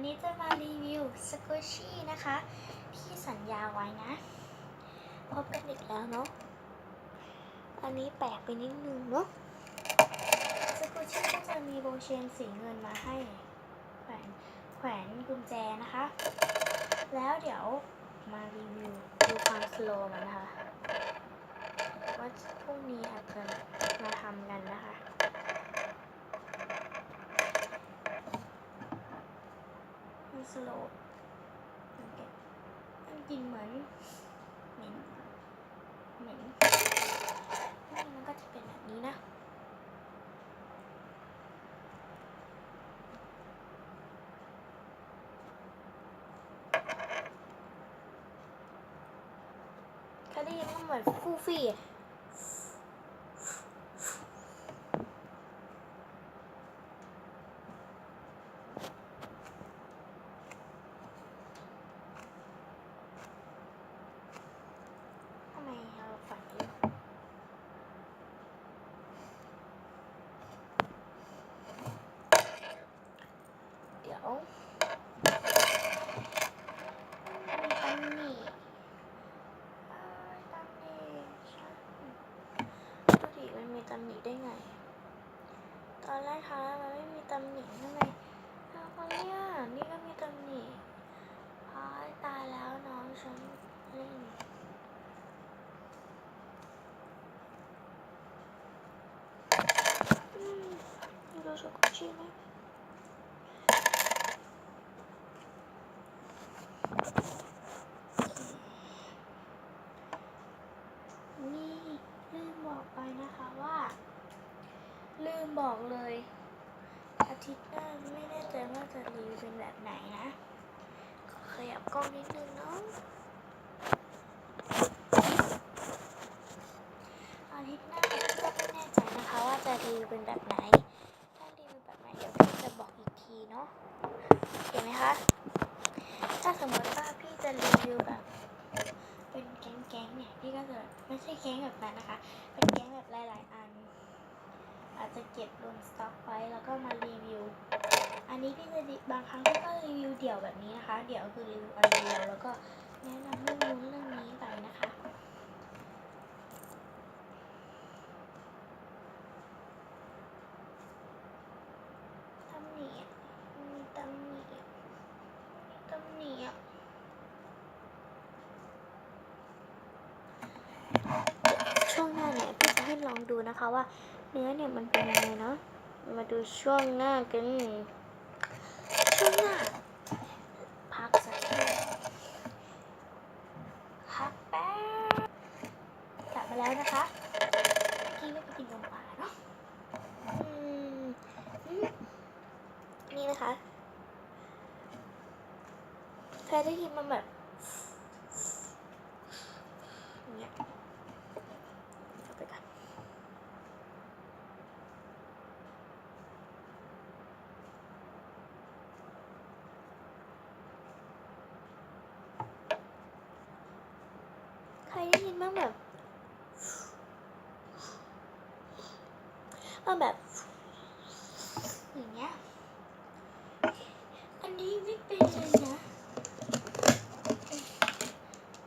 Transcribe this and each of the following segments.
วันนี้จะมารีวิวสกูชี่นะคะ ที่สัญญาไว้นะ พบกันอีกแล้วเนาะ อันนี้แปลกไปนิดนึงเนาะสกูชี่ก็จะมีโบเชนสีเงินมาให้ แขวนแขวนกุญแจนะคะ แล้วเดี๋ยวมารีวิวดูความสโลว์มันนะคะว่าพรุ่งนี้อาจจะมาทำกันนะคะ มันสโลว์มันเก็บมันกลินเหมือนเหม็นเหม็นนี่มันก็จะเป็นแบบนี้นะ เคยได้ยินว่าเหมือนฟูฟี่อะทำไมเราฝันอยู่เดี๋ยวมีตำหนิเอ้ยตำหนิฉันดูดิมันมีตำหนิได้ไง ตอนแรกทำแล้วมันไม่มีตำหนิทำไมเอาคนเนี่ยนี่ก็มีตำหนิพายตายแล้วน้องฉันเล่น อืม ดูสกุชี่ไหมนี่ลืมบอกไปนะคะว่า ลืมบอกเลย อาทิตย์หน้าไม่แน่ใจว่าจะรีวิวเป็นแบบไหนนะขอขยับกล้องนิดนึงเนาะอาทิตย์หน้าก็ไม่แน่ใจนะคะว่าจะรีวิวเป็นแบบไหน เนาะเห็นไหมคะ ถ้าสมมติว่าพี่จะรีวิวแบบเป็นแก๊งๆเนี่ยพี่ก็จะไม่ใช่แก๊งแบบนั้นนะคะ เป็นแก๊งแบบหลาย ๆ อัน อาจจะเก็บรวมสต็อกไว้แล้วก็มารีวิว อันนี้พี่จะบางครั้งพี่ก็รีวิวเดี่ยวแบบนี้นะคะ เดี่ยวคือรีวิวอันเดียวแล้วก็แนะนำเรื่องนู้นเรื่องนี้ไปนะคะ ตำหนิอะมีตำหนิอะมีตำหนิอะช่วงหน้าเนี่ยพี่จะให้ ลองดูนะคะว่าเนื้อเนี่ยมันเป็นยังไงเนาะ มาดูช่วงหน้ากันช่วงหน้า พักสักครู่พักแป๊บกลับมาแล้วนะคะเมื่อกี้ไม่ไปกินนมป่าเนาะอืมอืม นี่นะคะเคยได้ยินมันแบบอย่างเงี้ยเข้าไปกันใค รได้ยินบ้างแบบมันแบบ อย่างเงี้ย อันนี้ไม่เป็นเลยนะ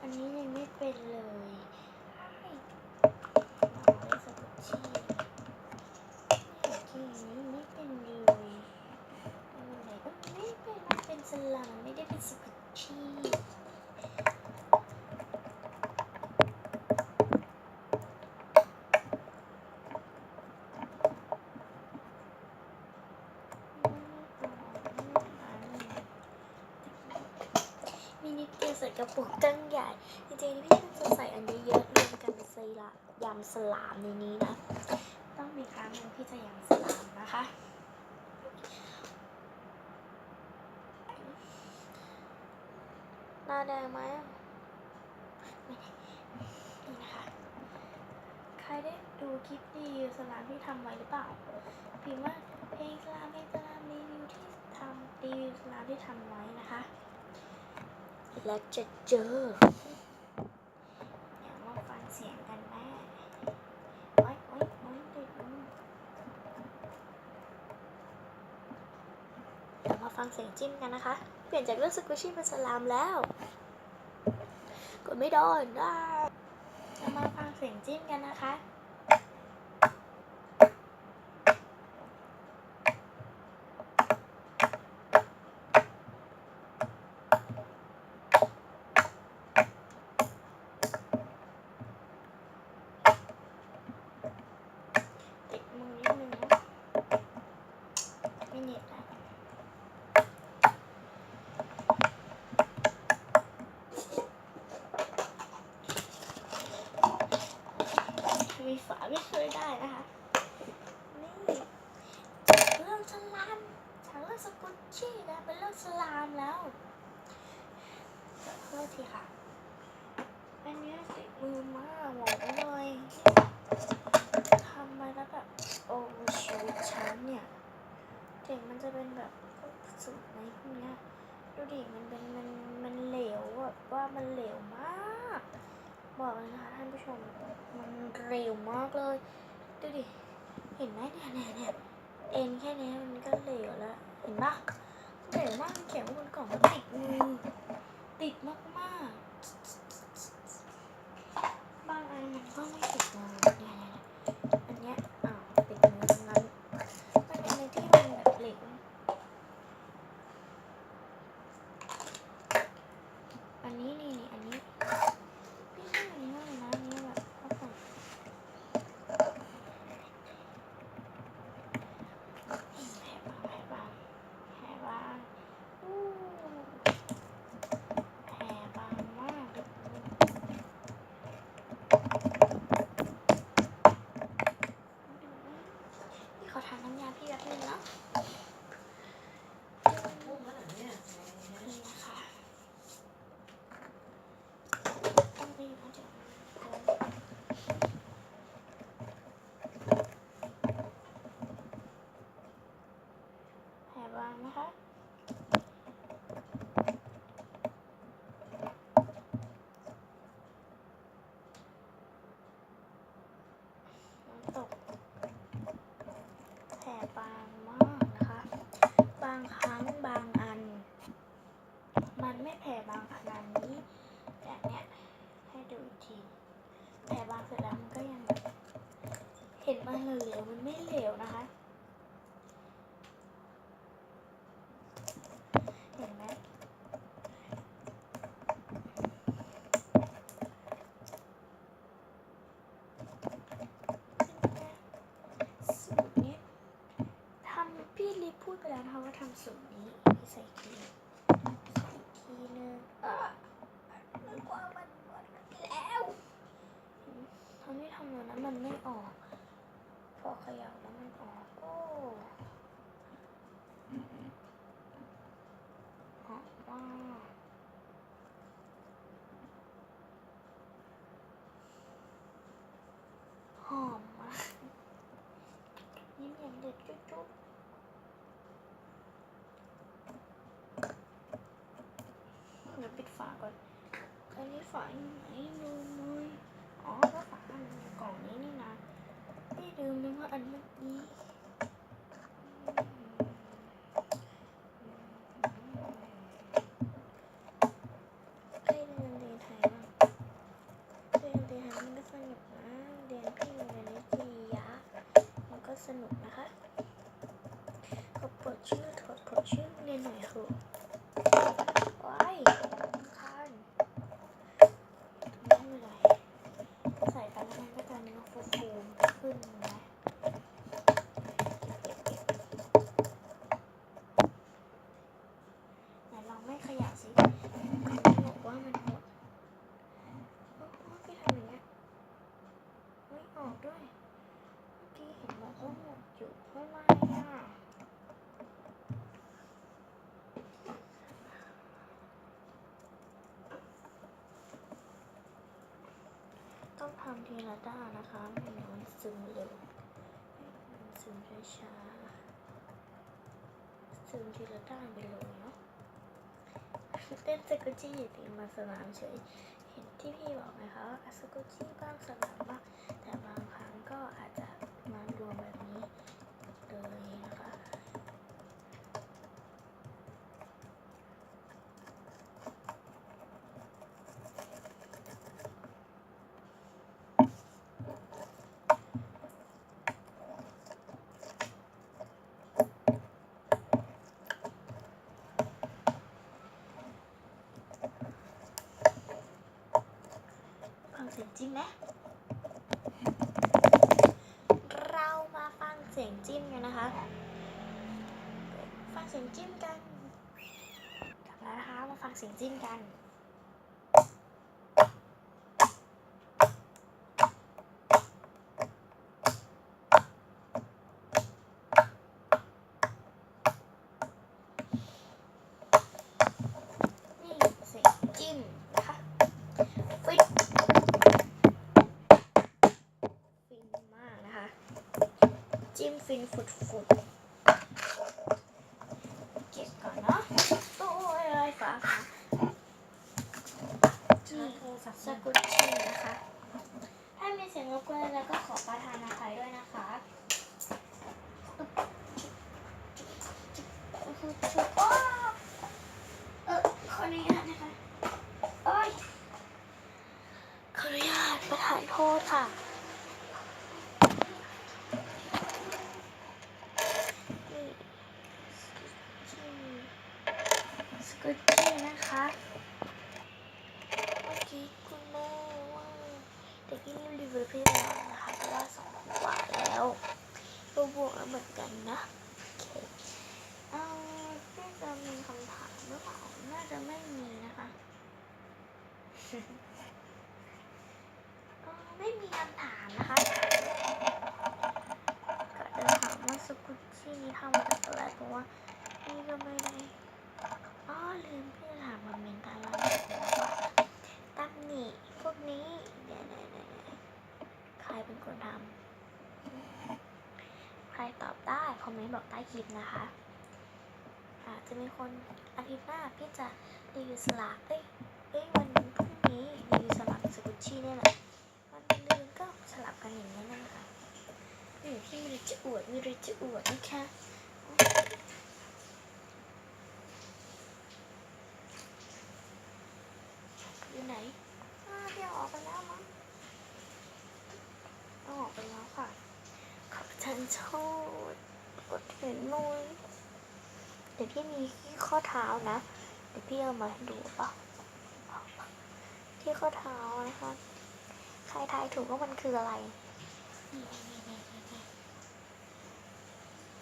อันนี้ยังไม่เป็นเลยใช่เอาไว้สกุชชี่โอเคอันนี้ไม่เป็นเลยเป็นอะไรก็ไม่เป็นมันเป็นสลัมไม่ได้เป็นสกุชชี่มินิเก ใส่กระปุกตั้งใหญ่ จริงๆพี่จะใส่อันนี้เยอะรวมกันเป็นไซละยำสลามในนี้นะ ต้องมีครั้งหนึ่งพี่จะยำสลามนะคะหน้าแดงไหมไม่นี่นะคะใครได้ดูคลิปรีวิวสลามที่ทำไว้หรือเปล่าพิมพ์ว่าเพลงสลามเพลงสลามรีวิวที่ทำรีวิวสลามที่ทำไว้นะคะ และจะเจอเดี๋ยวมาฟังเสียงกันแม่โอ๊ยโอ๊ยโอ๊ยติดมือดี๋ยวมาฟังเสียงจิ้มกันนะคะ เปลี่ยนจากเรื่องสกูชี่เป็นสลามแล้วกดไม่โดนได้เรามาฟังเสียงจิ้มกันนะคะ ติดมือนิดนึงนะไม่เน็ตนะ มีฝาไม่ช่วยได้นะคะนี่จากเรื่องสลามจากเรื่องสกุชชี่นะเป็นเรื่องสลามแล้วขอโทษทีค่ะอันนี้ติดมือมากบอกเลยทำมาแล้วแบบโอ้ชูชันเนี่ยเด็กมันจะเป็นแบบสูตรในพวกเนี้ยดูดิมันเป็นมันมันเหลวแบบว่ามันเหลวมาก บอกเลยนะคะท่านผู้ชม มันเร็วมากเลย ดูดิ เห็นไหมเนี่ยเนี่ยเนี่ยเอ็นแค่นี้มันก็เหลวแล้ว เห็นปะเหลวมากเขียนว่าบนกล่องติดมือติดมากๆ บางอันมันก็ไม่ติดเลยเนี่ยอันเนี้ยอ้าวติดมือทั้งนั้นมันเป็นในที่มันแบบเหล็ก อันนี้นี่นี่อันนี้พี่ชอบอันนี้มากเลยนะอันนี้แบบเข้าไปแผลบางแผลบางแผลบางอู้แผลบางมากเลยพี่ขอทานน้ำยาพี่แบบนึงเนาะนี่นะคะต้องไปอยู่นะเดี๋ยวแผลบางนะคะ น้ำตกแผลบางมากนะคะ บางครั้งบางอัน มันไม่แผลบางขนาดนี้ แต่เนี้ยให้ดูอีกทีแผลบางเสร็จแล้วมันก็ยังแบบเห็นมันเหลวๆมันไม่เหลวนะคะ เห็นไหมสูตรนี้ทำพี่ลิพูดไปแล้วนะคะว่าทำ สูตรนี้ใส่ทีใส่ทีนึงอะมันกว่ามันหมดแล้วตอนที่ทำอยู่นั้นมันไม่ออก พอเขย่าแล้วมันออกโอ้ออกว่าหอมมากยิ้มอย่างเด็ดจุ๊บๆเดี๋ยวปิดฝาก่อน อันนี้ฝาอยู่ไหนลืมเลยอ๋อก็ฝามันอยู่กล่องนี้นี่นะไม่ลืมเลยว่าอันเมื่อกี้ใครเรียนเรียนไทยบ้างเรียนเรียนไทยมันก็สนุกนะเรียนพี่เรียนนิตยะมันก็สนุกนะคะขอเปิดชื่อถอดเปิดชื่อเรียนหน่อยเถอะว้ายคันไม่เป็นไรใส่ไปแล้วมันก็จะเนื้อฟูๆขึ้นนะไหนลองไม่ขยับสิบอกว่ามันหมดโอ้โหพี่ทำอย่างเงี้ยไม่ออกด้วย เมื่อกี้เห็นบอกว่าหมดอยู่เท่าไหร่อะ ต้องทำทีละด้านนะคะไม่งั้นมันซึมเร็วมันซึมช้าๆซึมทีละด้านไปเลยเนาะเต้นสกุจี้ตีมาสนามเฉยเห็นที่พี่บอกไหมคะว่าสกุจี้บ้างสนามบ้างแต่บางครั้งก็อาจจะมารวมแบบนี้เลยนะคะียงจิ้มไหมเรามาฟังเสียงจิ้มกันนะคะ ฟังเสียงจิ้มกันกลับแล้วนะคะมาฟังเสียงจิ้มกันเสียงจิ้มนะคะฟินฟินมากนะคะ จิ้มฟินฝุดฝุดเก็บก่อนเนาะโอ้ยเอ้ยฟ้าฟ้าชาร์จโทสกุตชี่นะคะ ถ้ามีเสียงรบกวนอะไรก็ขอประทานอภัยด้วยนะคะเออขออนุญาตนะคะโอ้ยขออนุญาตประทานโทษค่ะ นี่สกุตชี่นะคะ เมื่อกี้คุณแม่ว่า เด็กที่นี่รีวิวพี่แล้วนะคะเพราะว่าสองกว่าแล้วตัวบวกแล้วเหมือนกันนะโอเคเอ่อพี่จะมีคำถามหรือเปล่าน่าจะไม่มีนะคะเอ่อไม่มีคำถามนะคะก็จะถามว่าสกุชชี่นี้ทำมาจากอะไรเพราะว่านี่ก็ไม่ได้อ๋อลืมพี่จะถามมันเป็นการเล่าเรื่องว่า ตำหนิพวกนี้เนี่ยเนี่ยเนี่ยเนี่ยใครเป็นคนทำใครตอบได้คอมเม นบอกใต้คลิปนะคะอาจจะมีคนอาทิตย์หน้าพี่จะรีวิวสลากเอ้ยเอ้ยวันพรุ่งนี้รีวิวสลากสกุชชี่เนี่ยแหละวันลืนก็สลับกันอย่างนี้นะคะนี่พี่มีจะอวดมีอะไรจะอวดนะคะอยู่ไหนอ่าพี่อออกไปแล้วมั้งเอาออกไปแล้วค่ะขอบฉันโทษ กดเห็นหน่อยเดี๋ยวพี่มีที่ข้อเท้านะ เดี๋ยวพี่เอามาให้ดูป่ะที่ข้อเท้านะคะใครทายถูกว่ามันคืออะไร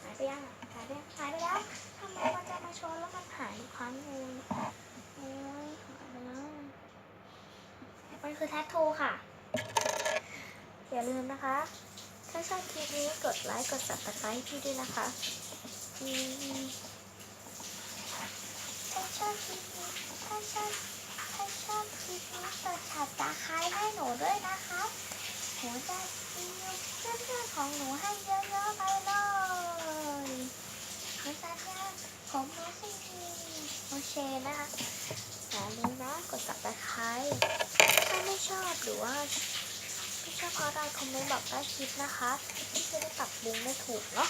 หายไปยังหายไปยังหายไปแล้วทำไมมันจะมาชนแล้วมันหายครั้งเลยโอ้ยหายไปแล้วมันคือแท็ทูค่ะ อย่าลืมนะคะ ถ้าชอบคลิปนี้กดไลค์กด subscribe พี่ด้วยนะคะถ้าชอบคลิปนี้ถ้าชอบถ้าชอบคลิปนี้กด subscribe ให้หนูด้วยนะคะหนูจะรีวิวเพื่อนๆของหนูให้เยอะๆไปเลยขอสัญญาผมรู้สึกดีโอเคนะคะอย่าลืมนะกด subscribe ถ้าไม่ชอบหรือว่า ก็ได้คอมเมนต์บอกใต้คลิปนะคะที่จะได้ปรับปรุงได้ถูกเนาะ